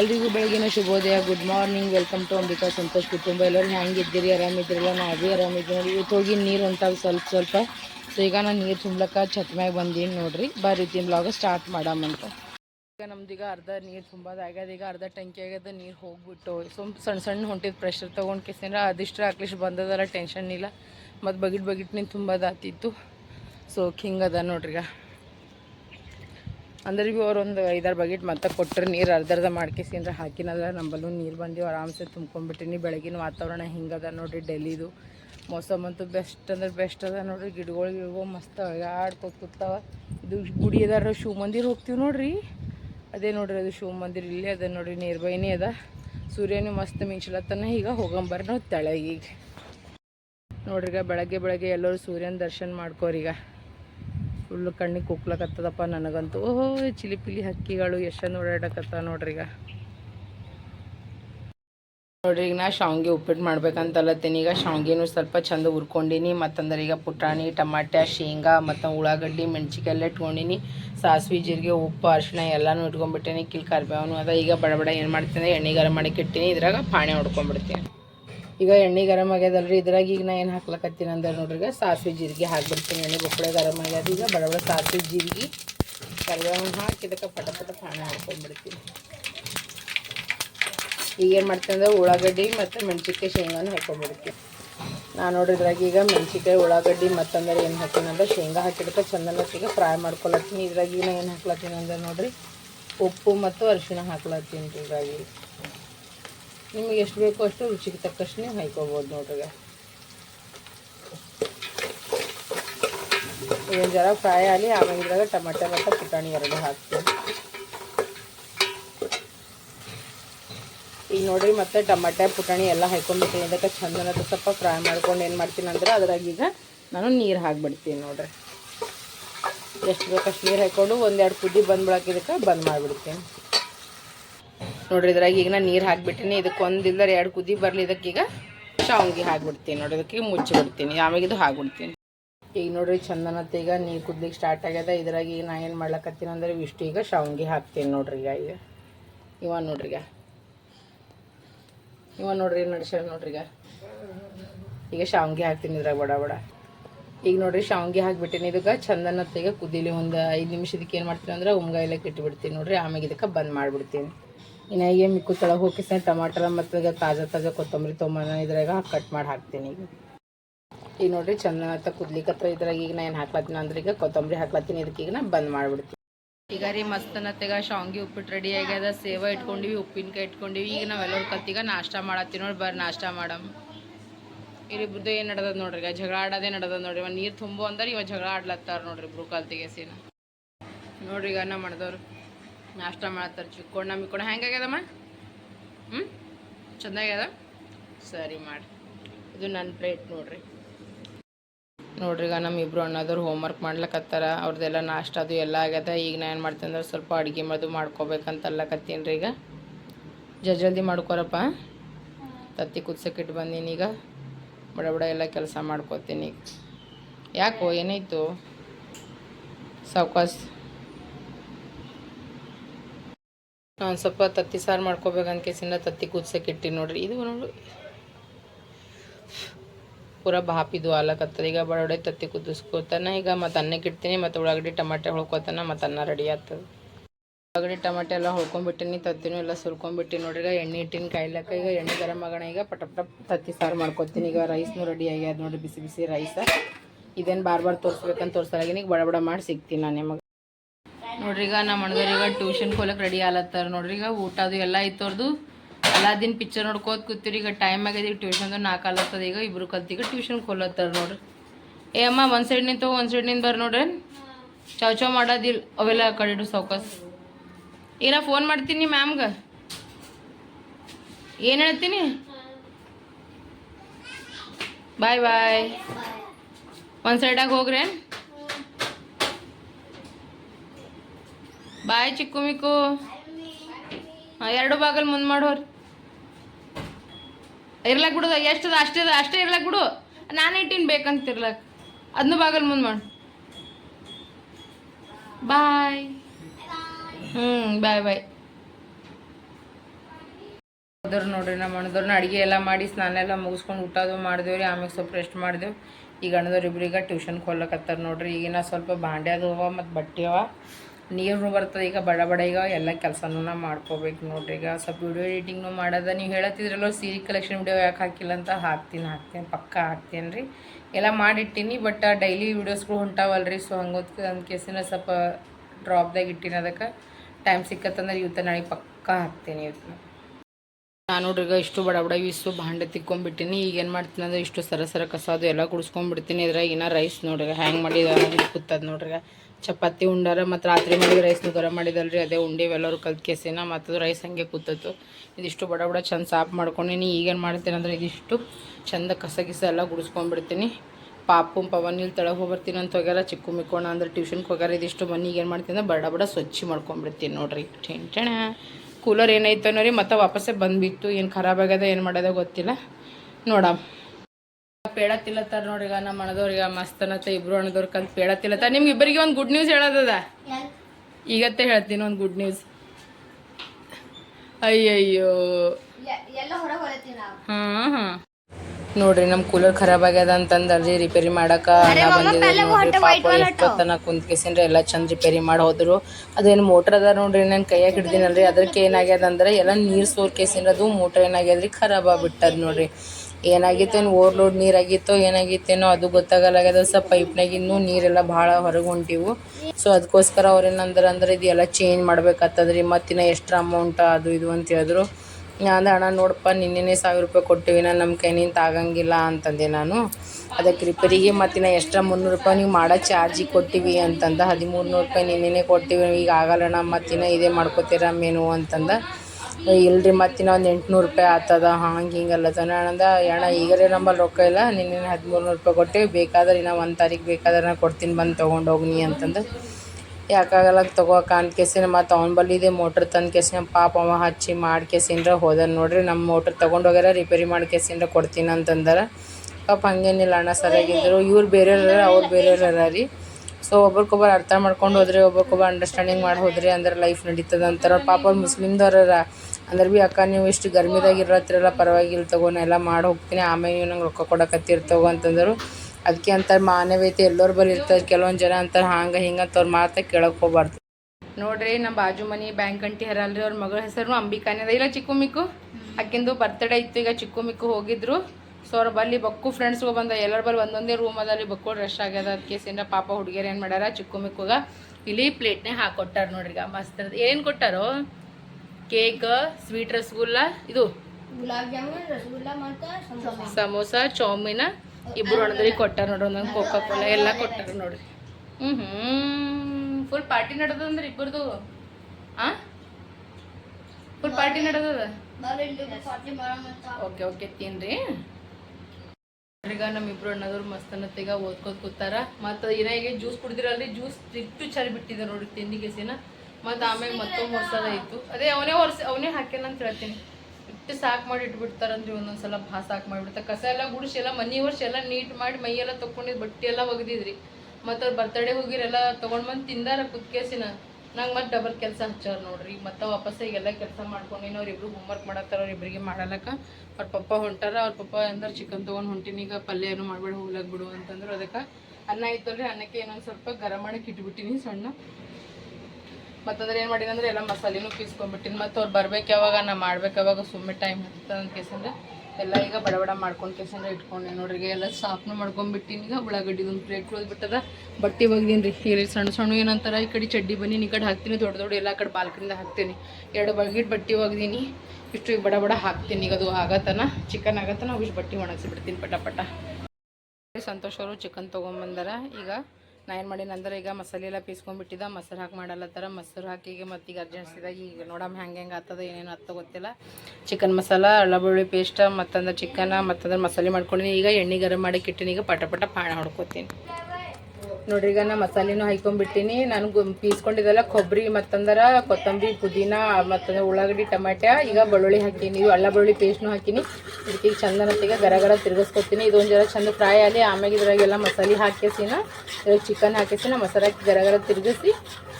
ಎಲ್ರಿಗೂ ಬೆಳಗಿನ ಶುಭೋದಯ. Good morning welcome to Ambika Santosh ಕುಟುಂಬ ಎಲ್ಲರೂ ಹೆಂಗಿದ್ದೀರಿ? ಆರಾಮಿದ್ದೀರಲ್ಲ? ನಾ ಭೀ ಆರಾಮಿದ್ದೀವಿ ನೋಡಿ. ಇವತ್ತು ಹೋಗಿ ನೀರು ಹೊಂಟಾವ ಸ್ವಲ್ಪ ಸ್ವಲ್ಪ. ಸೊ ಈಗ ನಾನು ನೀರು ತುಂಬಲಕ್ಕ ಛತ್ ಮ್ಯಾಗ ಬಂದೀನಿ ನೋಡ್ರಿ. ಬಾ ರೀತಿ ಬ್ಲಾಗ ಸ್ಟಾರ್ಟ್ ಮಾಡಾಮಂತ ಈಗ ನಮ್ದೀಗ ಅರ್ಧ ನೀರು ತುಂಬೋದು. ಆಗ್ಯದ ಈಗ ಅರ್ಧ ಟಂಕಿ ಆಗ್ಯದ, ನೀರು ಹೋಗ್ಬಿಟ್ಟು. ಸುಮ್ ಸಣ್ಣ ಸಣ್ಣ ಹೊಂಟಿದ ಪ್ರೆಷರ್ ತೊಗೊಂಡು ಕೇಸಿನ ಅದಿಷ್ಟು ಹಾಕ್ಲಿಷ್ಟು ಬಂದದಲ್ಲ ಟೆನ್ಷನ್ ಇಲ್ಲ. ಮತ್ತು ಬಗಿಟ್ ಬಗಿಟ್ ನಿಂತು ತುಂಬೋದಾತಿತ್ತು. ಸೊ ಹಿಂಗದ ನೋಡ್ರಿ ಈಗ ಅಂದ್ರೆ ಅವ್ರು ಒಂದು ಐದಾರು ಬಕೆಟ್ ಮತ್ತೆ ಕೊಟ್ಟರೆ ನೀರು ಅರ್ಧ ಅರ್ಧ ಮಾಡ್ಕೇಸಿಂದ್ರೆ ಹಾಕಿನಲ್ಲ, ನಂಬಲ್ಲೂ ನೀರು ಬಂದಿವಿ, ಆರಾಮ್ಸೆ ತುಂಬ್ಕೊಂಡ್ಬಿಟ್ಟಿನಿ ಬೆಳಗಿನ ವಾತಾವರಣ ಹಿಂಗದ ನೋಡ್ರಿ ಡೆಲ್ಲಿದು. ಮೌಸಮ್ ಅಂತೂ ಬೆಸ್ಟ್ ಅಂದ್ರೆ ಬೆಸ್ಟ್ ಅದ ನೋಡಿರಿ. ಗಿಡಗಳು ಗಿಡಗಳು ಮಸ್ತ್ ಆಡ್ಕೋ ಕೂತಾವ. ಇದು ಗುಡಿ ಅದಾರ ಶಿವ ಮಂದಿರ ಹೋಗ್ತೀವಿ ನೋಡ್ರಿ. ಅದೇ ನೋಡ್ರಿ, ಅದು ಶಿವ ಮಂದಿರ ಇಲ್ಲೇ ಅದ ನೋಡ್ರಿ ನೀರ್ ಅದ. ಸೂರ್ಯನು ಮಸ್ತ್ ಮಿಂಚಲತ್ತನ ಈಗ ಹೋಗಂಬರ್ ನಾವು ತೆಳಗೀಗ ನೋಡ್ರಿಗ, ಬೆಳಗ್ಗೆ ಬೆಳಗ್ಗೆ ಎಲ್ಲರೂ ಸೂರ್ಯನ ದರ್ಶನ ಮಾಡ್ಕೋರೀಗ ಫುಲ್ಲು ಕಣ್ಣಿಗೆ ಕುಕ್ಲಕತ್ತದಪ್ಪ ನನಗಂತೂ. ಓಹೋ ಚಿಲಿ ಪಿಲಿ ಹಕ್ಕಿಗಳು ಎಷ್ಟು ಓಡಾಡಕತ್ತ ನೋಡ್ರಿ ಈಗ. ನೋಡ್ರಿ, ಈಗ ನಾ ಶಾವ್ಗೆ ಉಪ್ಪಿಟ್ಟು ಮಾಡ್ಬೇಕಂತಲ್ಲತ್ತೀನಿ ಈಗ ಶಾವ್ಗೆನೂ ಸ್ವಲ್ಪ ಚಂದ ಹುರ್ಕೊಂಡಿನಿ. ಮತ್ತಂದ್ರೆ ಈಗ ಪುಟಾಣಿ ಟಮಾಟೆ ಶೇಂಗಾ, ಮತ್ತು ಉಳ್ಳಾಗಡ್ಡಿ ಮೆಣಸಿಕಾಯಿ ಎಲ್ಲ ಇಟ್ಕೊಂಡಿನಿ. ಸಾಸಿವೆ, ಜೀರಿಗೆ, ಉಪ್ಪು, ಅರಿಶಿಣ ಎಲ್ಲನೂ ಇಟ್ಕೊಂಡ್ಬಿಟ್ಟೇನಿ. ಕಿಲ್ ಕರ್ಬೇವನು ಅದ. ಈಗ ಬಡಬಡ ಬಡ ಏನು ಮಾಡ್ತೀನಿ ಎಣ್ಣೆ ಗರಂ ಮಾಡಿ ಇಟ್ಟಿನಿ ಇದ್ರಾಗ ಪಾಣಿ ಹೊಡ್ಕೊಂಡ್ಬಿಡ್ತೀನಿ. ಈಗ ಎಣ್ಣೆ ಗರಂ ಆಗ್ಯದಲ್ರಿ, ಇದ್ರಾಗ ಈಗ ನಾ ಏನು ಹಾಕ್ಲಕತ್ತೀನಿ ಅಂದ್ರೆ ನೋಡ್ರಿ ಸಾಸಿವೆ ಜೀರಿಗೆ ಹಾಕ್ಬಿಡ್ತೀನಿ ಎಣ್ಣೆ ಬೊಕ್ಕಳೆ ಗರಮ್ ಆಗ್ಯದ, ಈಗ ಬಡ ಬಡ ಸಾಸಿವೆ ಜೀರಿಗೆ ಕರಿಬೇವನ್ನ ಹಾಕಿ ಇದಕ್ಕೆ ಪಟ ಪಟ ಪಾಣಿ ಹಾಕ್ಕೊಂಡ್ಬಿಡ್ತೀನಿ ಈಗ ಏನು ಮಾಡ್ತೀನಿ ಅಂದ್ರೆ ಉಳ್ಳಾಗಡ್ಡಿ ಮತ್ತು ಮೆಣಸಿನ್ಕಾಯಿ ಶೇಂಗಾನು ಹಾಕೊಂಡ್ಬಿಡ್ತೀನಿ ನಾನು ನೋಡ್ರಿ ಇದ್ರಾಗ ಈಗ ಮೆಣಸಿನ್ಕಾಯಿ, ಉಳ್ಳಾಗಡ್ಡಿ ಮತ್ತಂದ್ರೆ ಏನು ಹಾಕ್ತೀನಿ ಅಂದ್ರೆ ಶೇಂಗಾ ಹಾಕಿಡಕ್ಕೆ ಚಂದನ ಈಗ ಫ್ರೈ ಮಾಡ್ಕೊಳತ್ತೀನಿ. ಇದ್ರಾಗ ಈಗ ಏನು ಹಾಕ್ಲತ್ತೀನಿ ಅಂದ್ರೆ ನೋಡಿರಿ, ಉಪ್ಪು ಮತ್ತು ಅರಿಶಿನ ಹಾಕ್ಲತ್ತೀನಿ ರೀ ಇದ್ರಾಗ. ನಿಮಗೆ ಎಷ್ಟು ಬೇಕೋ ಅಷ್ಟು ರುಚಿಗೆ ತಕ್ಕಷ್ಟು ನೀವು ಹಾಯ್ಕೋಬೋದು ನೋಡ್ರಿ. ಇದೊಂದು ಜರ ಫ್ರೈ ಆಗಲಿ ಆಮೇಲೆ ಇದ್ರಾಗ ಟಮಾಟೆ ಮತ್ತು ಪುಟಾಣಿ ಎರಡು ಹಾಕ್ತೀನಿ. ಈಗ ನೋಡ್ರಿ ಮತ್ತೆ ಟಮಾಟೆ, ಪುಟಾಣಿ ಎಲ್ಲ ಹಾಕೊಂಡ್ಬಿಟ್ಟಿನಿ ಅದಕ್ಕೆ ಚಂದನ ಸ್ವಲ್ಪ ಫ್ರೈ ಮಾಡ್ಕೊಂಡು ಏನು ಮಾಡ್ತೀನಿ ಅಂದ್ರೆ ಅದ್ರಾಗ ಈಗ ನಾನು ನೀರು ಹಾಕ್ಬಿಡ್ತೀನಿ ನೋಡ್ರಿ. ಎಷ್ಟು ಬೇಕಷ್ಟು ನೀರು ಹಾಕ್ಕೊಂಡು ಒಂದೆರಡು ಕುದಿ ಬಂದ್ಬಿಡಕ್ಕೆ ಇದಕ್ಕೆ ಬಂದ್ ಮಾಡಿಬಿಡ್ತೀನಿ. ನೋಡ್ರಿ, ಇದ್ರಾಗ ಈಗ ನಾನು ನೀರು ಹಾಕ್ಬಿಟ್ಟಿನಿ. ಇದಕ್ಕೆ ಒಂದಿಲ್ಲ ಎರಡು ಕುದಿ ಬರಲಿ. ಇದಕ್ಕೀಗ ಶಾವ್ಗೆ ಹಾಕ್ಬಿಡ್ತೀನಿ ನೋಡ್ರಿ ಇದಕ್ಕೆ ಮುಚ್ಚಿಬಿಡ್ತೀನಿ. ಆಮೇಲೆ ಇದು ಹಾಕ್ಬಿಡ್ತೀನಿ. ಈಗ ನೋಡ್ರಿ ಚಂದನತ್ತ ಈಗ ನೀರು ಕುದ್ಲಿಕ್ಕೆ ಸ್ಟಾರ್ಟ್ ಆಗ್ಯದ. ಇದ್ರಾಗ ಈಗ ನಾ ಏನು ಮಾಡ್ಲಕತ್ತೀನಿ ಅಂದ್ರೆ ಇಷ್ಟು ಈಗ ಶಾವ್ಗೆ ಹಾಕ್ತೀನಿ ನೋಡ್ರಿ ಈಗ ಈಗ. ಇವ ನೋಡ್ರಿ ಈಗ. ಇವ ನೋಡ್ರಿ ನಡ್ಸ್ಯಾರ ನೋಡ್ರಿ ಈಗ. ಈಗ ಶಾವ್ಗೆ ಹಾಕ್ತೀನಿ ಇದ್ರಾಗ ಬಡ ಬಡ ಈಗ ನೋಡ್ರಿ, ಶಾವ್ಗೆ ಹಾಕ್ಬಿಟ್ಟಿನಿ. ಇದಕ್ಕೆ ಈಗ ಕುದಿಲಿ ಒಂದು ಐದು ನಿಮಿಷ ಇದಕ್ಕೆ ಏನು ಮಾಡ್ತೀನಿ ಅಂದ್ರೆ ಉಮ್ಗಾಯಿಲಕ್ಕೆ ಇಟ್ಬಿಡ್ತೀನಿ ನೋಡ್ರಿ. ಆಮೇಲೆ ಇದಕ್ಕೆ ಬಂದ್ ಮಾಡಿಬಿಡ್ತೀನಿ. ಇನ್ನು ಈಗ ಮಿಕ್ಕು ತೊಳಗೆ ಹೋಗಿ ಟಮಾಟರ ಮತ್ತು ಈಗ ತಾಜಾ ತಾಜಾ ಕೊತ್ತಂಬರಿ ತೊಗೊಂಬನ ಇದ್ರಾಗ ಕಟ್ ಮಾಡಿ ಹಾಕ್ತೀನಿ ಈಗ. ಈಗ ನೋಡ್ರಿ ಚಂದನತ್ತ ಕುದ್ಲಿಕತ್ರ ಇದ್ರಾಗ ಈಗ ನಾ ಏನು ಹಾಕ್ಲತ್ತೀನಿ ಅಂದ್ರೆ ಈಗ ಕೊತ್ತಂಬರಿ ಹಾಕ್ಲತ್ತೀನಿ ಇದಕ್ಕೆ ಈಗ ನಾ ಬಂದ್ ಮಾಡಿಬಿಡ್ತೀನಿ. ಈಗ ರೀ ಮಸ್ತನತ್ತೆಗ ಶಾವ್ಗೆ ಉಪ್ಪಿಟ್ಟು ರೆಡಿ ಆಗ್ಯದ, ಸೇವ ಇಟ್ಕೊಂಡಿವಿ, ಉಪ್ಪಿನಕಾಯಿ ಇಟ್ಕೊಂಡಿವಿ, ಈಗ ನಾವು ನಾವೆಲ್ಲರೂ ಕತ್ತೀಗ ನಾಷ್ಟ ಮಾಡತ್ತೀವಿ ನೋಡಿ ಬರ್ರಿ ನಾಷ್ಟ ಮಾಡಮ್. ಇಲ್ಲಿಬ್ರದ್ದು ಏನು ನಡ್ದದ ನೋಡ್ರಿ, ಈಗ ಜಗಳ ಆಡೋದೇ ನಡ್ದದ ನೋಡ್ರಿ ನೀರು ತುಂಬು ಅಂದ್ರೆ ಇವಾಗ ಜಗಳ ಆಡ್ಲತ್ತಾರ ನೋಡ್ರಿ ಇಬ್ರು ಕಲ್ತಿಗೆ ಸೀನ. ನೋಡ್ರಿ ಈಗ ಅನ್ನ ಮಾಡಿದವ್ರು. ನಾಷ್ಟ ಮಾಡ್ತಾರೆ ಚಿಕ್ಕೋಣ ಮಿಕ್ಕೋಣ ಹೆಂಗಾಗ್ಯದಮ್ಮ? ಹ್ಞೂ ಚೆಂದಾಗ್ಯದ? ಸರಿ ಮಾಡಿ. ಇದು ನನ್ನ ಪ್ಲೇಟ್ ನೋಡ್ರಿ. ನೋಡ್ರಿ, ಈಗ ನಮ್ಮ ಇಬ್ರು ಅಣ್ಣದವ್ರು ಹೋಮ್ವರ್ಕ್ ಮಾಡ್ಲಕತ್ತಾರ. ಅವ್ರದ್ದೆಲ್ಲ ನಾಷ್ಟ ಅದು ಎಲ್ಲ ಆಗ್ಯದ. ಈಗ ನಾ ಏನು ಮಾಡ್ತೀನಿ ಅಂದ್ರೆ ಸ್ವಲ್ಪ ಅಡುಗೆ ಮದು ಮಾಡ್ಕೋಬೇಕಂತಲ್ಲಕತ್ತೀನಿ ರೀ ಈಗ. ಜಲ್ದಿ ಜಲ್ದಿ ಮಾಡ್ಕೊರಪ್ಪ. ತತ್ತಿ ಕುದ್ಸಕ್ಕೆ ಇಟ್ಟು ಬಂದೀನಿ ಈಗ. ಬಡ ಬಡ ಎಲ್ಲ ಕೆಲಸ ಮಾಡ್ಕೋತೀನಿ ಯಾಕೋ, ಏನಾಯ್ತು? ಸಾವ್ಕಾಸ್. ನಾನು ಸ್ವಲ್ಪ ತತ್ತಿ ಸಾರು ಮಾಡ್ಕೋಬೇಕಂತ ಕೇಸಿಂದ ತತ್ತಿ ಕುದ್ಸಕ್ಕೆ ಇಟ್ಟಿನಿ ನೋಡ್ರಿ. ಇದು ನೋಡ್ರಿ. ಪೂರ ಬಾಪಿದು ಆಲಕತ್ತದ ಈಗ ಬಡೋಡೆ ತತ್ತಿ ಕುದಿಸ್ಕೋತಾನ, ಈಗ ಮತ್ತು ಅನ್ನಕ್ಕೆ ಇಡ್ತೀನಿ ಮತ್ತು ಉಳ್ಳಾಗಡ್ಡಿ, ಟಮಾಟೆ ಹೊಳ್ಕೊತಾನ, ಮತ್ತು ಅನ್ನ ರೆಡಿ ಆಗ್ತದೆ. ಒಳಗಡೆ ಟಮಾಟೆ ಎಲ್ಲ ಹೊಳ್ಕೊಂಡ್ಬಿಟ್ಟಿನಿ, ತತ್ತಿನೂ ಎಲ್ಲ ಸುಲ್ಕೊಂಡ್ಬಿಟ್ಟಿನಿ ನೋಡ್ರಿ. ಈಗ ಎಣ್ಣೆ ಇಟ್ಟಿನ ಕಾಯ್ಲಕ್ಕ ಈಗ ಎಣ್ಣೆ ಗರಂ ಆಗೋಣ, ಈಗ ಪಟ ಪಟ ತತ್ತಿ ಸಾರು ಮಾಡ್ಕೊತೀನಿ. ಈಗ ರೈಸ್ನೂ ರೆಡಿ ಆಗ್ಯಾದ ನೋಡ್ರಿ, ಬಿಸಿ ಬಿಸಿ ರೈಸ. ಇದೇನು ಬಾರ್ ಬಾರ್ ತೋರಿಸ್ಬೇಕಂತ ತೋರಿಸಲಾಗಿನ, ಈಗ ಬಡ ಬಡ ಮಾಡಿ ಸಿಗ್ತೀನಿ ನಾನು ನಿಮಗೆ. ನೋಡ್ರಿ, ಈಗ ನಮ್ಮ ಅಣ್ಣದವ್ರು ಈಗ ಟ್ಯೂಷನ್ ಹೋಲಕ್ಕೆ ರೆಡಿ ಆಲತ್ತಾರ ನೋಡ್ರಿ, ಈಗ ಊಟ ಅದು ಎಲ್ಲ ಎಲ್ಲಾ ದಿನ ಪಿಕ್ಚರ್ ನೋಡ್ಕೋತ ಕೂತೀರಿ ಈಗ ಟೈಮ್ ಆಗ್ಯದ ಈಗ ಟ್ಯೂಷನ್ದು ನಾಲ್ಕು ಆಲತ್ತದ ಈಗ ಇಬ್ರು ಕಲ್ತೀಗ ಟ್ಯೂಷನ್ ಹೋಗ್ಲತ್ತಾರ ನೋಡ್ರಿ. ಏ ಅಮ್ಮ, ಒಂದು ಸೈಡ್ ನಿಂತು, ಒಂದು ಸೈಡ್ನಿಂದ ಬರ್ರಿ ನೋಡ್ರಿ. ಚಾವ್ ಚಾವ್ ಮಾಡೋದಿಲ್ಲ ಅವೆಲ್ಲ ಕಡಿಡು ಸೌಕಸ್. ಈಗ ನಾ ಫೋನ್ ಮಾಡ್ತೀನಿ ಮ್ಯಾಮ್ಗೆ ಏನು ಹೇಳ್ತೀನಿ? ಬಾಯ್ ಬಾಯ್ ಒಂದು ಸೈಡಾಗ ಹೋಗ್ರಿ ಬಾಯ್ ಚಿಕ್ಕು ಮಿಕ್ಕು ಎರಡು ಬಾಗಲ್ ಮುಂದೆ ಮಾಡೋರಿ. ಇರ್ಲಕ್ ಬಿಡುದ ಎಷ್ಟದ, ಅಷ್ಟದ, ಅಷ್ಟೇ ಇರ್ಲಕ್ ಬಿಡು. ನಾನು ಇಟ್ಟಿನ ಬೇಕಂತ ಇರ್ಲಕ್. ಅದನ್ನು ಬಾಗಲ್ ಮುಂದೆ ಮಾಡು. ಬಾಯ್. ಹ್ಞೂ ಬಾಯ್ ಬಾಯ್. ಅದ್ರ ನೋಡ್ರಿ, ನಮ್ಮ ಅಣ್ಣದವ್ರನ್ನ ಅಡುಗೆ ಎಲ್ಲ ಮಾಡಿ ಸ್ನಾನ ಎಲ್ಲ ಮುಗಿಸ್ಕೊಂಡು ಊಟ ಅದು ಮಾಡಿದೆವು ರೀ ಆಮೇಲೆ ಸ್ವಲ್ಪ ರೆಸ್ಟ್ ಮಾಡಿದೆವು. ಈಗ ಅಣ್ಣದವ್ರು ಇಬ್ಬರಿಗೆ ಟ್ಯೂಷನ್ಗೆ ಹೋಗ್ಲಕತ್ತಾರ ನೋಡ್ರಿ, ಈಗಿನ ಸ್ವಲ್ಪ ಬಾಂಡೆ ಅದು ಮತ್ತು ಬಟ್ಟೆ ಅವ. ನೀರು ಬರ್ತದೆ. ಈಗ ಬಡ ಬಡ ಈಗ ಎಲ್ಲ ಕೆಲಸನೂ ನಾ ಮಾಡ್ಕೋಬೇಕು ನೋಡ್ರಿ. ಈಗ ಸ್ವಲ್ಪ ವಿಡಿಯೋ ಎಡಿಟಿಂಗ್ನು ಮಾಡೋದ. ನೀವು ಹೇಳತ್ತಿದ್ರಲ್ಲ ಸೀರೆ ಕಲೆಕ್ಷನ್ ವಿಡಿಯೋ ಯಾಕೆ ಹಾಕಿಲ್ಲ ಅಂತ. ಹಾಕ್ತೀನಿ ಹಾಕ್ತೀನಿ. ಪಕ್ಕ ಹಾಕ್ತೀನಿ ರೀ. ಎಲ್ಲ ಮಾಡಿಟ್ಟಿನಿ ಬಟ್ ಡೈಲಿ ವೀಡಿಯೋಸ್ಗಳು ಹೊಂಟಾವಲ್ರಿ. ಸೊ ಹಂಗೋದ್ ಅಂದ ಕೇಸಿನ ಸ್ವಲ್ಪ ಡ್ರಾಪ್ದಾಗ ಇಟ್ಟಿನಿ ಅದಕ್ಕೆ. ಟೈಮ್ ಸಿಕ್ಕತ್ತಂದ್ರೆ ಇವತ್ತು ನಾಳೆ ಪಕ್ಕ ಹಾಕ್ತೀನಿ ಇವತ್ತು ನಾನು ನೋಡ್ರಿ ಈಗ ಇಷ್ಟು ಬಡ ಬಡ ಇಷ್ಟು ಭಾಂಡೆ ತಿಕ್ಕೊಂಡ್ಬಿಟ್ಟಿನಿ ಈಗ ಏನು ಮಾಡ್ತೀನಿ ಅಂದ್ರೆ ಇಷ್ಟು ಸರ ಸರ ಕಸ ಅದು ಎಲ್ಲ ಕುಡಿಸ್ಕೊಂಡ್ಬಿಡ್ತೀನಿ ಇದ್ರಾಗ ಇನ್ನ ರೈಸ್ ನೋಡ್ರಿ. ಹ್ಯಾಂಗೆ ಮಾಡಿದ ಕೂತದ ನೋಡ್ರಿ ಚಪಾತಿ ಉಂಡಾರ, ಮತ್ತು ರಾತ್ರಿ ಮಾಡಿದ ರೈಸ್ನು ಗರಂ ಮಾಡಿದಲ್ರಿ, ಅದೇ ಉಂಡೆ ಎಲ್ಲರೂ ಕಲ್ತು ಕೆಸಿನ ಮತ್ತು ರೈಸ್ ಹಂಗೆ ಕೂತತ್ತು. ಇದಿಷ್ಟು ಬಡ ಬಡ ಚಂದ ಸಾಫ್ ಮಾಡ್ಕೊಂಡಿನಿ ಈಗೇನು ಮಾಡ್ತೀನಿ ಅಂದರೆ ಇದಿಷ್ಟು ಚಂದ ಕಸ ಗಿಸ ಎಲ್ಲ ಗುಡಿಸ್ಕೊಂಡ್ಬಿಡ್ತೀನಿ ಪಾಪು ಪವನ್ ಇಲ್ಲಿ ತಳಗೆ ಹೋಗ್ಬರ್ತೀನಿ ಅಂತ ಹೋಗ್ಯಾರ, ಚಿಕ್ಕು ಮಿಕ್ಕೋಣ ಅಂದ್ರೆ ಟ್ಯೂಷನ್ಗೆ ಹೋಗ್ಯಾರ, ಇದಿಷ್ಟು ಮನೆಗೆ ಏನು ಮಾಡ್ತೀನಿ ಅಂದ್ರೆ ಬಡ ಬಡ ಸ್ವಚ್ಛ ಮಾಡ್ಕೊಂಡ್ಬಿಡ್ತೀನಿ ನೋಡ್ರಿ. ಟೆಣ ಕೂಲರ್ ಏನಾಯ್ತು ರೀ, ಮತ್ತೆ ವಾಪಸ್ಸೇ ಬಂದುಬಿತ್ತು ಏನು ಖರಾಬ್ ಆಗ್ಯದ, ಏನು ಮಾಡೋದ ಗೊತ್ತಿಲ್ಲ. ನೋಡ ಪೇಡ ತಿಲ್ಲತ್ತಾರ ನೋಡ್ರಿಗ ನಮ್ಮ ಅಣದವ್ರಿಗ ಮಸ್ತ್ ಅನ್ನತ್ತ ಇಬ್ರು ಅಣ್ಣದವ್ರ ಕಂತ ಪೇಡ ತಿಲ್ಲತ್ತಾರ. ನಿಮ್ಗೆ ಇಬ್ಬರಿಗೆ ಒಂದು ಗುಡ್ ನ್ಯೂಸ್ ಹೇಳೋದದ? ಈಗತ್ತೆ ಹೇಳ್ತೀನಿ ಒಂದು ಗುಡ್ ನ್ಯೂಸ್ ಅಯ್ಯಯ್ಯೋ. ಹಾಂ ಹಾಂ. ನೋಡ್ರಿ ನಮ್ಮ ಕೂಲರ್ ಖರಾಬ್ ಆಗ್ಯದ ಅಂತಂದಲ್ರಿ ರಿಪೇರಿ ಮಾಡಕ ಅಣ್ಣ ಬಂದಿದ್ರು ನೋಡ್ರಿ ಪಾಪ ಎಷ್ಟೊತ್ತನ ಕುಂತ್ಕೇಸಿನ್ರಿ ಎಲ್ಲ ಚಂದ ರಿಪೇರಿ ಮಾಡಿ ಹೋದ್ರು. ಅದೇನು ಮೋಟ್ರ್ ಅದ ನೋಡ್ರಿ ನಾನು ಕೈಯಾಗ ಹಿಡ್ದಿನಲ್ರಿ ಅದಕ್ಕೆ ಏನಾಗ್ಯದ ಅಂದ್ರೆ ಎಲ್ಲ ನೀರು ಸೋರ್ಕೇಸಿನ್ರಿ ಅದು ಮೋಟ್ರ್ ಏನಾಗ್ಯದ್ರಿ ಖರಾಬ್ ಆಗ್ಬಿಟ್ಟದ ನೋಡ್ರಿ. ಏನಾಗಿತ್ತೇನು ಓವರ್ಲೋಡ್ ನೀರಾಗಿತ್ತೋ, ಏನಾಗಿತ್ತೇನೋ ಅದು ಗೊತ್ತಾಗಲ್ಲಾಗ್ಯದ ಸ ಪೈಪ್ನಾಗ ಇನ್ನೂ ನೀರೆಲ್ಲ ಭಾಳ ಹೊರಗೆ ಹೊಂಟಿವು ಸೊ ಅದಕ್ಕೋಸ್ಕರ ಅವ್ರೇನಂದ್ರೆ ಅಂದ್ರೆ ಇದೆಲ್ಲ ಚೇಂಜ್ ಮಾಡ್ಬೇಕಾಗ್ತದ್ರಿ. ಮತ್ತಿನ ಎಕ್ಸ್ಟ್ರಾ ಅಮೌಂಟ್ ಅದು ಇದು ಅಂತ ಹೇಳಿದ್ರು. ನಾನು ಅಣ್ಣ, ನೋಡಪ್ಪ, ನಿನ್ನೆನೇ ಸಾವಿರ ರೂಪಾಯಿ ಕೊಟ್ಟಿವಿ. ನಾನು ನಮ್ಮ ಕೈನಿಂದ ಆಗಂಗಿಲ್ಲ ಅಂತಂದೆ ನಾನು. ಅದಕ್ಕೆ ರಿಪೇರಿಗೆ ಮತ್ತಿನ ಎಕ್ಸ್ಟ್ರಾ ಮುನ್ನೂರು ರೂಪಾಯಿ ನೀವು ಮಾಡೋ ಚಾರ್ಜಿಗೆ ಕೊಟ್ಟಿವಿ ಅಂತಂದ. ಹದಿಮೂರು ನೂರು ರೂಪಾಯಿ ನಿನ್ನೆನೇ ಕೊಟ್ಟಿವಿ. ಈಗ ಆಗಲ್ಲಣ್ಣ ಮತ್ತಿನ ಇದೇ ಮಾಡ್ಕೋತೀರ, ಮೇನು ಅಂತಂದ. ಇಲ್ರಿ ಮತ್ತಿನ ಒಂದು ಎಂಟುನೂರು ರೂಪಾಯಿ ಆತದ. ಹಂಗೆ ಹಿಂಗಲ್ಲ ತಾನೆ ಅಣ್ಣಂದ ಅಣ್ಣ, ಈಗಲೇ ನಂಬಲ್ಲಿ ರೊಕ್ಕ ಇಲ್ಲ. ನಿನ್ನೆ ಹದಿಮೂರು ನೂರು ರೂಪಾಯಿ ಕೊಟ್ಟೆ. ಬೇಕಾದ್ರೆ ಇನ್ನೂ ಒಂದು ತಾರೀಕು ಬೇಕಾದ್ರೆ ನಾನು ಕೊಡ್ತೀನಿ. ಬಂದು ತೊಗೊಂಡು ಹೋಗ್ನಿ ಅಂತಂದು. ಯಾಕಾಗಲ್ಲ ತಗೋಕ ಕಾನ್ ಕೇಸಿನ ಮತ್ತು ಅವ್ನ ಬಲ್ಲಿ ಇದೆ. ಮೋಟ್ರ್ ತಂದು ಕೇಸಿನ ಪಾಪ ಅವ ಹಚ್ಚಿ ಮಾಡಿ ಕೇಸಿಂದ್ರ ಹೋದ ನೋಡ್ರಿ. ನಮ್ಮ ಮೋಟ್ರ್ ತೊಗೊಂಡು ಹೋಗ್ಯಾರ ರಿಪೇರಿ ಮಾಡಿ ಕೊಡ್ತೀನಿ ಅಂತಂದಾರ. ಪಾಪ ಹಂಗೇನಿಲ್ಲ ಅಣ್ಣ ಸರಿಯಾಗಿದ್ದರು ಇವ್ರು ಬೇರೆಯವ್ರ ಅವ್ರು ಬೇರೆಯವ್ರ ರೀ. ಸೊ ಒಬ್ರಿಗೊಬ್ರು ಅರ್ಥ ಮಾಡ್ಕೊಂಡು ಹೋದ್ರಿ ಒಬ್ರಿಗೊಬ್ರು ಅಂಡರ್ಸ್ಟ್ಯಾಂಡಿಂಗ್ ಮಾಡಿ ಹೋದ್ರಿ ಅಂದ್ರೆ ಲೈಫ್ ನಡೀತದ ಅಂತಾರ ಪಾಪ ಅವ್ರು ಮುಸ್ಲಿಮ್ದವ್ರ ಅಂದ್ರೆ ಭೀ ಅಕ್ಕ ನೀವು ಇಷ್ಟು ಗರ್ಮಿದಾಗ ಇರತ್ತಿರಲ್ಲ ಪರವಾಗಿಲ್ಲ ತಗೋ, ನಾ ಎಲ್ಲ ಮಾಡಿ ಹೋಗ್ತೀನಿ. ಆಮೇಲೆ ನೀವು ನಂಗೆ ರೊಕ್ಕ ಕೊಡಕತ್ತೀರಿ ತಗೋ ಅಂತಂದರು. ಅದಕ್ಕೆ ಅಂತಾರೆ ಮಾನವೀಯತೆ ಎಲ್ಲರ ಬಳಿ ಇರ್ತದೆ. ಕೆಲವೊಂದು ಜನ ಅಂತಾರೆ ಹಂಗೆ ಹಿಂಗೆ ಅಂತ ಅವ್ರ ಮಾತ ಕೇಳಕ್ಕೆ ಹೋಗ್ಬಾರ್ದು. ನೋಡ್ರಿ ನಮ್ಮ ಬಾಜು ಮನಿ ಬ್ಯಾಂಕ್ ಅಂಟಿ ಹರಲ್ರಿ ಅವ್ರ ಮಗಳ ಹೆಸರು ಅಂಬಿಕಾನೆ ಅದ ಇಲ್ಲ ಚಿಕ್ಕು ಮಿಕ್ಕು? ಆಕಿಂದು ಬರ್ತ್ಡೇ ಇತ್ತು, ಈಗ ಚಿಕ್ಕು ಮಿಕ್ಕು ಹೋಗಿದ್ರು. ಸೊ ಅವ್ರ ಬಲ್ಲಿ ಬಕ್ಕು ಫ್ರೆಂಡ್ಸ್ಗೂ ಬಂದ. ಎಲ್ಲರ ಬಲ್ಲಿ ಒಂದೊಂದೇ ರೂಮ್ ಅದಲ್ಲಿ ಬಕ್ಕು ರಶ್ ಆಗ್ಯದ. ಅದಕ್ಕೆ ಸಿಂದ ಪಾಪ ಹುಡುಗಿಯರು ಏನು ಮಾಡ್ಯಾರ? ಚಿಕ್ಕು ಮಿಕ್ಕುಗ ಇಲ್ಲಿ ಪ್ಲೇಟ್ನೇ ಹಾಕೊಟ್ಟಾರ ನೋಡ್ರಿ ಈಗ. ಮಸ್ತ್ ಏನು ಕೊಟ್ಟಾರೋ? ಕೇಕ್ ಸ್ವೀಟ್ ರಸಗುಲ್ಲ ಇದು? ಗುಲಾಬ್ ಜಾಮೂನ್ ರಸಗುಲ್ಲ ಮತ್ತು ಸಮೋಸ. ಚೌಮಿನ ಇಬ್ರು ಅಣ್ಣದ್ರಿಗೆ ಕೊಟ್ಟಾರ ನೋಡ್ರಿ ಒಂದೊಂದು ಕೋಕಾ ಕೋಲ ಎಲ್ಲ ಕೊಟ್ಟಾರ ನೋಡ್ರಿ ಹ್ಞೂ ಹ್ಞೂ ಫುಲ್ ಪಾರ್ಟಿ ನಡೆದಂದ್ರೆ ಇಬ್ಬರದು ಆ? ಫುಲ್ ಪಾರ್ಟಿ ನಡೆದದ? ಓಕೆ ಓಕೆ ತಿನ್ರಿ. ಈಗ ನಮ್ಮಿಬ್ರು ಅಣ್ಣದವ್ರು ಮಸ್ತ್ ಅನ್ನತ್ತೀಗ ಓದ್ಕೋತ ಕೂತಾರ. ಮತ್ತ ಏನಾಗ ಜ್ಯೂಸ್ ಕುಡ್ದಿರಲ್ರಿ ಜ್ಯೂಸ್ ಇಟ್ಟು ಚರಿ ಬಿಟ್ಟಿದೆ ನೋಡ್ರಿ ತಿಂದಿಗೆಸಿನ ಮತ್ತು ಆಮೇಲೆ ಮತ್ತೊಂದು ಹೊಸದಾಯ್ತು ಅದೇ ಅವನೇ ವರ್ಷ ಅವನೇ ಹಾಕ್ಯಾನ ಅಂತ ಹೇಳ್ತೀನಿ. ಇಟ್ಟು ಸಾಕು ಮಾಡಿ ಇಟ್ಬಿಡ್ತಾರಂದ್ರೆ ಒಂದೊಂದು ಸಲ ಭಾ ಸಾಕು ಮಾಡಿಬಿಡ್ತಾರೆ. ಕಸ ಎಲ್ಲ ಗುಡಿಸಿ ಎಲ್ಲ ಮನೆ ವರ್ಷ ಎಲ್ಲ ನೀಟ್ ಮಾಡಿ ಮೈಯೆಲ್ಲ ತೊಗೊಂಡಿದ್ದು ಬಟ್ಟೆ ಎಲ್ಲ ಒಗ್ದಿದ್ರಿ. ಮತ್ತು ಅವ್ರು ಬರ್ತಡೇ ಹೋಗಿರೆಲ್ಲ ತೊಗೊಂಡು ಬಂದು ತಿಂದಾರ ಕುತ್ಕೇಸಿನ ನಂಗೆ ಮತ್ತೆ ಡಬಲ್ ಕೆಲಸ ಹಚ್ಚಾರ ನೋಡ್ರಿ. ಮತ್ತೆ ವಾಪಸ್ ಈಗೆಲ್ಲ ಕೆಲಸ ಮಾಡ್ಕೊಂಡು ಇನ್ನೋರಿಬ್ರು ಹೋಮ್ ಹೋಮ್ವರ್ಕ್ ಮಾಡತ್ತಾರ ಅವ್ರ ಇಬ್ರಿಗೆ ಮಾಡಲಕ್ಕ. ಅವ್ರ ಪಪ್ಪ ಹೊಂಟಾರ, ಅವ್ರ ಪಪ್ಪ ಅಂದ್ರೆ ಚಿಕನ್ ತೊಗೊಂಡು ಹೊಂಟೀನಿ. ಈಗ ಪಲ್ಯ ಏನು ಮಾಡ್ಬೇಡ, ಹೋಗ್ಲಾಕ್ ಬಿಡು ಅಂತಂದ್ರೆ ಅದಕ್ಕೆ ಅನ್ನ ಇತ್ತಲ್ರಿ ಅನ್ನಕ್ಕೆ ಏನೊಂದು ಸ್ವಲ್ಪ ಗರಂ ಮಾಡಕ್ಕೆ ಇಟ್ಬಿಟ್ಟಿನಿ ಸಣ್ಣ. ಮತ್ತಂದ್ರೆ ಏನು ಮಾಡೀನಿ ಅಂದ್ರೆ ಎಲ್ಲ ಮಸಾಲೆನೂ ಪೀಸ್ಕೊಂಡ್ಬಿಟ್ಟಿನಿ. ಮತ್ತು ಅವ್ರು ಬರ್ಬೇಕು ಯಾವಾಗ, ನಾ ಮಾಡ್ಬೇಕು ಯಾವಾಗ ಸುಮ್ಮನೆ ಟೈಮ್ ಅಂತ ಕೇಸಂದ್ರೆ ಎಲ್ಲ ಈಗ ಬಡ ಬಡ ಮಾಡ್ಕೊಂಡು ಕೇಸಂದ್ರೆ ಇಟ್ಕೊಂಡೆ. ನೋಡ್ರಿ ಎಲ್ಲ ಸಾಫ್ನು ಮಾಡ್ಕೊಂಡ್ಬಿಟ್ಟಿನಿ ಈಗ ಉಳ್ಳಾಗಡ್ಡಿ ಒಂದು ಪ್ಲೇಟ್ ಬಿಟ್ಟದ ಬಟ್ಟೆ ಒಗ್ದೀನಿ ರೀ ಸಣ್ಣ ಸಣ್ಣ ಏನಂತಾರೆ, ಈ ಕಡೆ ಚಡ್ಡಿ ಬನ್ನಿ, ಈ ಕಡೆ ಹಾಕ್ತೀನಿ. ದೊಡ್ಡ ದೊಡ್ಡ ಎಲ್ಲ ಕಡೆ ಬಾಲ್ಕನಿಂದ ಹಾಕ್ತೀನಿ. ಎರಡು ಬಗಿಟ್ ಬಟ್ಟೆ ಒಗ್ದೀನಿ. ಇಷ್ಟು ಈಗ ಬಡ ಬಡ ಹಾಕ್ತೀನಿ. ಈಗ ಅದು ಆಗತನ ಚಿಕನ್ ಆಗತ್ತನ ಇಷ್ಟು ಬಟ್ಟೆ ಒಣಗಿಸಿ ಬಿಡ್ತೀನಿ ಪಟ ಪಟ. ಸಂತೋಷ್ ಅವರು ಚಿಕನ್ ತೊಗೊಂಬಂದಾರ. ಈಗ ನಾ ಏನು ಮಾಡೀನಿ ಅಂದ್ರೆ ಈಗ ಮಸಾಲೆ ಎಲ್ಲ ಪೀಸ್ಕೊಂಡ್ಬಿಟ್ಟಿದ್ದ, ಮೊಸರು ಹಾಕಿ ಮಾಡಲತ್ತರ ಮೊಸರು ಹಾಕಿ ಈಗ ಮತ್ತೀಗ ಅರ್ಜೆನ್ಸಿದಾಗ ಈಗ ನೋಡಮ್ಮ ಹೆಂಗೆ ಹೆಂಗೆ ಆಗ್ತದ, ಏನೇನು ಆಗ್ತದ ಗೊತ್ತಿಲ್ಲ. ಚಿಕನ್ ಮಸಾಲ ಅಳ್ಳ ಬೆಳ್ಳುಳ್ಳಿ ಪೇಸ್ಟ್ ಮತ್ತಂದ್ರೆ ಚಿಕನ್ ಮತ್ತಂದ್ರೆ ಮಸಾಲೆ ಮಾಡ್ಕೊಂಡಿನಿ. ಈಗ ಎಣ್ಣೆ ಗರಂ ಮಾಡಿ ಕಿಟ್ಟಿನೀಗ ಈಗ ಪಟ ಪಟ ಪಾಣ ಹೊಡ್ಕೊತೀನಿ. ನೋಡ್ರಿ, ಈಗ ನಾ ಮಸಾಲೆನೂ ಹಾಕೊಂಡ್ಬಿಟ್ಟಿನಿ ನಾನು ಪೀಸ್ಕೊಂಡಿದ್ದೆಲ್ಲ ಕೊಬ್ಬರಿ ಮತ್ತಂದ್ರೆ ಕೊತ್ತಂಬರಿ, ಪುದೀನ, ಮತ್ತಂದ್ರೆ ಉಳ್ಳಾಗಡ್ಡಿ ಟಮಾಟ ಈಗ ಬೆಳ್ಳುಳ್ಳಿ ಹಾಕೀನಿ. ಅಲ್ಲ ಬೆಳ್ಳುಳ್ಳಿ ಪೇಸ್ಟ್ನು ಹಾಕಿನಿ. ಇದಕ್ಕೆ ಈಗ ಚಂದನತ್ತೀಗ ಗರ ಗರ ತಿರ್ಗಿಸ್ಕೊತೀನಿ. ಇದೊಂದು ಜರ ಚಂದ ಫ್ರೈ ಆಗಲಿ ಆಮ್ಯಾಗ ಇದ್ರಾಗೆಲ್ಲ ಮಸಾಲೆ ಹಾಕಿಸಿನ ಚಿಕನ್ ಹಾಕಿಸಿನ ಮಸಾಲೆ ಹಾಕಿ ಗರ ಗರ ತಿರುಗಿಸಿ,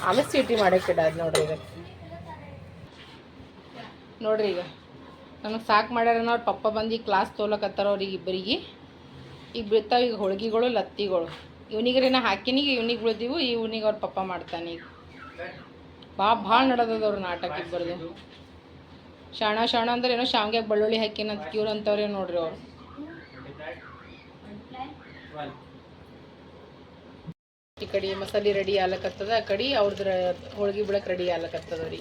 ಆಮೇಲೆ ಸೀಟಿ ಮಾಡಕ್ಕೆ ಇಡೋದು ನೋಡ್ರಿ ಈಗ. ನೋಡ್ರಿ ಈಗ. ನನಗೆ ಸಾಕು ಮಾಡ್ಯಾರ ಅವ್ರ ಪಪ್ಪ ಬಂದು ಕ್ಲಾಸ್ ತೋಲಕತ್ತಾರ ಅವ್ರಿಗೆ ಇಬ್ಬರಿಗೆ ಈಗ ಬೀಳ್ತಾವ ಈಗ ಹೋಳ್ಗಿಗಳು, ಲತ್ತಿಗಳು. ಇವನಿಗೆ ನಾ ಹಾಕಿನಿ, ಇವ್ನಿಗೆ ಈ ಇವನಿಗೆ ಅವ್ರ ಪಪ್ಪ ಮಾಡ್ತಾನೆ ಈಗ. ಭಾಳ ಭಾಳ ನಡೆದದ ಅವ್ರ ನಾಟಕ ಇಬ್ಬರದು ಶಾಣ ಶಾಣ ಅಂದ್ರೆ ಏನೋ ಶಾವ್ಗ್ಯಾಗ ಬೆಳ್ಳುಳ್ಳಿ ಹಾಕಿನ ಅಂತ ಕ್ಯೂರ್ ಅಂತವ್ರೆ ನೋಡ್ರಿ ಅವ್ರು. ಈ ಕಡೆ ಮಸಾಲೆ ರೆಡಿ ಆಲಕತ್ತದ ಆ ಕಡೆ ಅವ್ರದ್ರ ಹೋಳ್ಗಿ ಬಿಡಕ್ಕೆ ರೆಡಿ ಆಲಕತ್ತದ ರೀ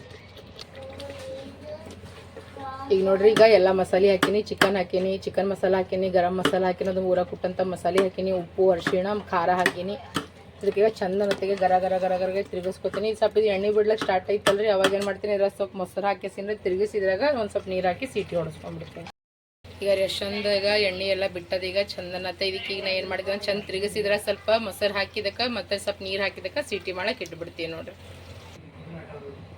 ಈಗ ನೋಡ್ರಿ, ಈಗ ಎಲ್ಲ ಮಸಾಲೆ ಹಾಕಿನಿ ಚಿಕನ್ ಹಾಕಿನಿ ಚಿಕನ್ ಮಸಾಲ ಹಾಕಿನಿ, ಗರಂ ಮಸಾಲ ಹಾಕಿನಿ ಅದು ಊರ ಕುಟ್ಟಂತ ಮಸಾಲೆ ಹಾಕಿನಿ, ಉಪ್ಪು, ಅರಿಶಿಣ, ಖಾರ ಹಾಕಿನಿ. ಇದಕ್ಕೆ ಚಂದ ಹೊತ್ತಿಗೆ ಗರ ಗರ ಗರ ಗರಗೆ ತಿರುಗಿಸ್ಕೊತೀನಿ. ಸ್ವಲ್ಪ ಇದು ಎಣ್ಣೆ ಬಿಡ್ಲಕ್ಕೆ ಸ್ಟಾರ್ಟ್ ಐತಲ್ರಿ ಅವಾಗ ಏನು ಮಾಡ್ತೀನಿ ಇದ್ರ ಸ್ವಲ್ಪ ಮೊಸರು ಹಾಕಿಸಿದ್ರೆ ತಿರುಗಿಸಿದ್ರಾಗ ಒಂದು ಸ್ವಲ್ಪ ನೀರು ಹಾಕಿ ಸೀಟಿ ಹೊಡಿಸ್ಕೊಂಡ್ಬಿಡ್ತೀನಿ. ಈಗ ಈಗ ಎಣ್ಣೆ ಎಲ್ಲ ಬಿಟ್ಟದೀಗ ಚಂದನತ್ತ ಇದಕ್ಕೆ ಈಗ ನಾ ಏನು ಮಾಡ್ತೀನಿ ಚಂದ ತಿರುಗಿಸಿದ್ರೆ ಸ್ವಲ್ಪ ಮೊಸರು ಹಾಕಿದಕ್ಕೆ ಮತ್ತೆ ಸ್ವಲ್ಪ ನೀರು ಹಾಕಿದಕ್ಕೆ ಸೀಟಿ ಮಾಡಕ್ಕೆ ಇಟ್ಬಿಡ್ತೀನಿ ನೋಡ್ರಿ.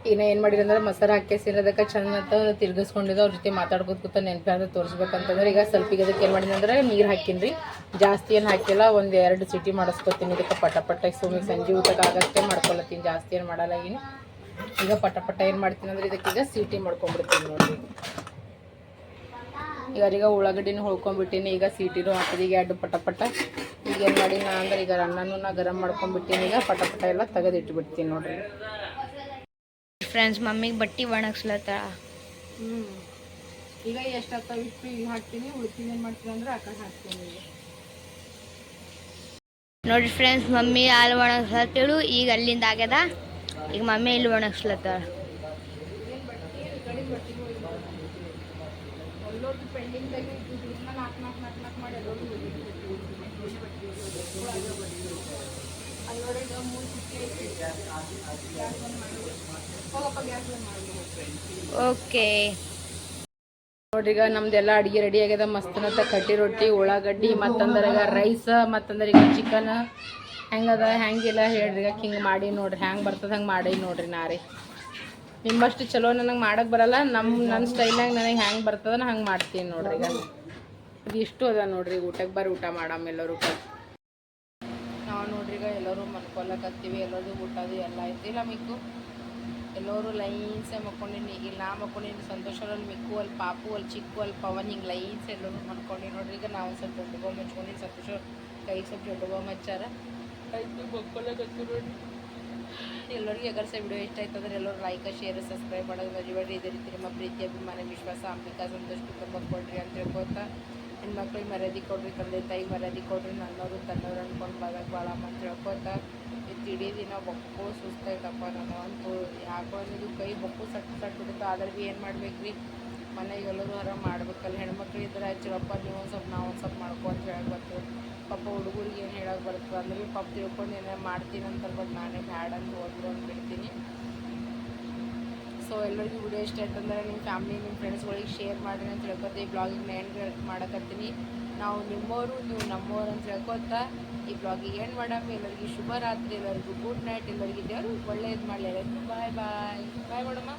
ಈಗ ಏನು ಮಾಡಿದ್ರೆ ಅಂದ್ರೆ ಮೊಸರು ಹಾಕಿ ಅದಕ್ಕೆ ಚಂದ ಅಂತ ತಿರ್ಗಿಸ್ಕೊಂಡಿದ್ದು. ಅವ್ರ ಜೊತೆ ಮಾತಾಡ್ಕೊತ ಕೂತ ನೆನಪಾದ ತೋರಿಸ್ಬೇಕಂತಂದ್ರೆ. ಈಗ ಸ್ವಲ್ಪ ಈಗ ಅದಕ್ಕೆ ಏನು ಮಾಡಿದೆ ಅಂದ್ರೆ ನೀರು ಹಾಕಿನ್ರಿ. ಜಾಸ್ತಿ ಏನು ಹಾಕಿಲ್ಲ, ಒಂದು ಎರಡು ಸಿಟಿ ಮಾಡಿಸ್ಕೊತೀನಿ. ಇದಕ್ಕೆ ಪಟ ಪಟ್ಟ ಸುಮ್ಮನೆ ಸಂಜೆ ಊಟಕ್ಕೆ ಆಗಷ್ಟೇ ಮಾಡ್ಕೊಳತ್ತೀನಿ. ಜಾಸ್ತಿ ಏನು ಮಾಡಲ್ಲ ಈಗ ಈಗ ಪಟ ಪಟ ಏನು ಮಾಡ್ತೀನಿ ಅಂದ್ರೆ ಇದಕ್ಕೆ ಈಗ ಸೀಟಿ ಮಾಡ್ಕೊಂಡ್ಬಿಡ್ತೀನಿ ನೋಡಿ ಈಗ ಈಗ ಉಳ್ಳಾಗಡ್ಡಿನೂ ಹೊಳ್ಕೊಂಡ್ಬಿಟ್ಟಿನಿ. ಈಗ ಸೀಟಿನೂ ಹಾಕಿದೆ. ಈಗ ಎರಡು ಪಟ ಪಟ ಈಗ ಏನು ಮಾಡಿ ನಾ ಅಂದ್ರೆ ಈಗ ಅನ್ನನೂ ನಾ ಗರಂ ಮಾಡ್ಕೊಂಡ್ಬಿಟ್ಟಿನಿ. ಈಗ ಪಟ ಪಟ ಎಲ್ಲ ತೆಗೆದಿಟ್ಬಿಡ್ತೀನಿ ನೋಡ್ರಿ. ಫ್ರೆಂಡ್ಸ್ ಮಮ್ಮಿಗೆ ಬಟ್ಟೆ ಒಣಗಿಸ್ಲತ್ತ? ಹ್ಞೂ ಈಗ ಎಷ್ಟಾಗ್ತಾವ ಇಟ್ಟು ಈಗ ಹಾಕ್ತೀನಿ ಉಳ್ತೀನಿ ಏನು ಮಾಡ್ತೀನಿ ಅಂದ್ರೆ ಆ ಕಡೆ ಹಾಕ್ತೀನಿ ಈಗ. ನೋಡ್ರಿ ಫ್ರೆಂಡ್ಸ್ ಮಮ್ಮಿ ಅಲ್ಲಿ ಒಣಗಿಸ್ಲತ್ತೇಳು ಈಗ ಅಲ್ಲಿಂದ ಆಗ್ಯದ. ಈಗ ಮಮ್ಮಿ ಇಲ್ಲಿ ಒಣಗಿಸ್ಲತ್ತಾಳ ಮಾಡಿ ನೋಡಿ ಮೂರು ಓಕೆ. ನೋಡ್ರಿ ಈಗ ನಮ್ದೆಲ್ಲ ಅಡಿಗೆ ರೆಡಿ ಆಗ್ಯದ. ಮಸ್ತನತ್ತ ಕಟ್ಟಿ ರೊಟ್ಟಿ, ಉಳ್ಳಾಗಡ್ಡಿ ಮತ್ತಂದ್ರಾಗ ರೈಸ್ ಮತ್ತಂದ್ರೆ ಈಗ ಚಿಕನ್ ಹೆಂಗದ? ಹೆಂಗಿಲ್ಲ ಹೇಳ್ರಿ. ಹಿಂಗೆ ಮಾಡಿ ನೋಡ್ರಿ. ಹೆಂಗೆ ಬರ್ತದ ಹಂಗೆ ಮಾಡಿ ನೋಡ್ರಿ ನಾರಿ ನಿಮ್ಮಷ್ಟು ಚಲೋ ನನಗೆ ಮಾಡೋಕೆ ಬರಲ್ಲ. ನಮ್ಮ ನನ್ನ ಸ್ಟೈಲ್ನಾಗ ನನಗೆ ಹೆಂಗೆ ಬರ್ತದ ನಾ ಹಂಗೆ ಮಾಡ್ತೀನಿ ನೋಡ್ರಿ ಈಗ. ಇದು ಇಷ್ಟು ಅದ ನೋಡ್ರಿ ಊಟಕ್ಕೆ ಬರ್ರಿ. ಊಟ ಮಾಡಮ್ಮ ಎಲ್ಲರೂ ನಾವು ನೋಡ್ರಿ ಈಗ ಎಲ್ಲರೂ ಮನ್ಕೊಲಕತ್ತೀವಿ ಎಲ್ಲರದು ಊಟದು ಎಲ್ಲ ಐತಿಲ್ಲ ಮಿಕ್ಕು. ಎಲ್ಲರೂ ಲೈನ್ಸೆ ಮಕ್ಕೊಂಡಿನಿ ಈಗ ನಾ ಮಕ್ಕೊಂಡಿನಿ ಸಂತೋಷರಲ್ಲಿ ಮಿಕ್ಕು ಅಲ್ಲಿ ಪಾಪು ಅಲ್ಲಿ ಚಿಕ್ಕು ಅಲ್ಲಿ ಪವನ್ ಹಿಂಗೆ ಲೈನ್ಸ್ ಎಲ್ಲರೂ ಮಾಡ್ಕೊಂಡಿ ನೋಡ್ರಿ ಈಗ ನಾವು ಸ್ವಲ್ಪ ದೊಡ್ಡ ಬಾಂಬ್ ಹಚ್ಕೊಂಡಿನಿ ಸಂತೋಷ ಕೈ ಸ್ವಲ್ಪ ದೊಡ್ಡ ಬಾಂಬ್ ಹಚ್ಚಾರ. ಎಲ್ಲರಿಗೂ ಮಕ್ಕೊಳಕತ್ತಿ ನೋಡ್ರಿ. ಎಲ್ಲರಿಗೆ ವಿಡಿಯೋ ಇಷ್ಟ ಆಯ್ತು ಅಂದ್ರೆ ಎಲ್ಲರೂ ಲೈಕ್ ಶೇರ್ ಸಬ್ಸ್ಕ್ರೈಬ್ ಮಾಡೋದು ಮರಿಬೇಡ್ರಿ. ಇದೇ ರೀತಿ ನಿಮ್ಮ ಪ್ರೀತಿ ಅಭಿಮಾನ ವಿಶ್ವಾಸ ಅಂಬಿಕಾ ಸಂತೋಷ ಕೊಡ್ರಿ ಅಂತ ಹೇಳ್ಕೊತಾ ಹೆಣ್ಮಕ್ಳಿಗೆ ಮರ್ಯಾದೆ ಕೊಡ್ರಿ, ತಂದೆ ತಾಯಿ ಮರ್ಯಾದೆ ಕೊಡ್ರಿ ನನ್ನವರು ತನ್ನವ್ರು ಅನ್ಕೊಂಡು ಬದಕ್ ಭಾಳ ಅಂತ ತಿಳ್ಕೊತ ಇಡೀ ದಿನ ಬೊಕ್ಕು ಸುಸ್ತಾಯ್ತಪ್ಪ ನಾನು ಅಂತೂ ಯಾಕೋ ಅನ್ನೋದು ಕೈ ಬೊಕ್ಕು ಸಟ್ ಸಟ್ ಬಿಡುತ್ತೆ. ಆದ್ರೆ ಭೀ ಏನು ಮಾಡ್ಬೇಕ್ರಿ? ಮನೆಗೆ ಎಲ್ಲರೂ ಹೊರ ಮಾಡ್ಬೇಕಲ್ಲ. ಹೆಣ್ಮಕ್ಳು ಇದ್ರೆ ಹಚ್ಚಿರಪ್ಪ ನೀವು ಒಂದು ಸ್ವಲ್ಪ ನಾವು ಒಂದು ಸ್ವಲ್ಪ ಮಾಡ್ಕೊ ಅಂತ ಹೇಳಕ್ ಬರ್ತದೆ ಪಾಪ ಹುಡುಗರಿಗೆ ಏನು ಹೇಳಕ್ಕೆ ಬರ್ತದೆ ಅಂದ್ರೆ, ಪಾಪ ತಿಳ್ಕೊಂಡು ಏನಾರು ಮಾಡ್ತೀನಿ ಅಂತ ಬಟ್ ನಾನೇ ಬ್ಯಾಡ ಅಂತ ಹೋದ್ರು ಅಂತ ಬಿಡ್ತೀನಿ. ಸೊ ಎಲ್ಲರಿಗೂ ವಿಡಿಯೋ ಇಷ್ಟ ಆಯ್ತಂದ್ರೆ ನಿಮ್ಮ ಫ್ಯಾಮಿಲಿ ನಿಮ್ಮ ಫ್ರೆಂಡ್ಸ್ಗಳಿಗೆ ಶೇರ್ ಮಾಡಿರಿ ಅಂತ ಈ ನಾ ಎಂಡ್ ಮಾಡಕತ್ತೀನಿ. ನಾವು ನಿಮ್ಮವರು ನೀವು ನಮ್ಮವರು ಅಂತ ಹೇಳ್ಕೊತಾ ಈ ಬ್ಲಾಗಿಗೆ ಎಂಡ್ ಮಾಡಮ್ಮ ಎಲ್ಲರಿಗೂ ಶುಭರಾತ್ರಿ. ಎಲ್ಲರಿಗೂ ಗುಡ್ ನೈಟ್ ಎಲ್ಲರಿಗೂ ದೇವರು ಒಳ್ಳೇದು ಮಾಡಲಿ. ಎಲ್ಲರಿಗೂ ಬಾಯ್ ಬಾಯ್ ಬಾಯ್ ಮಾಡಮ್ಮ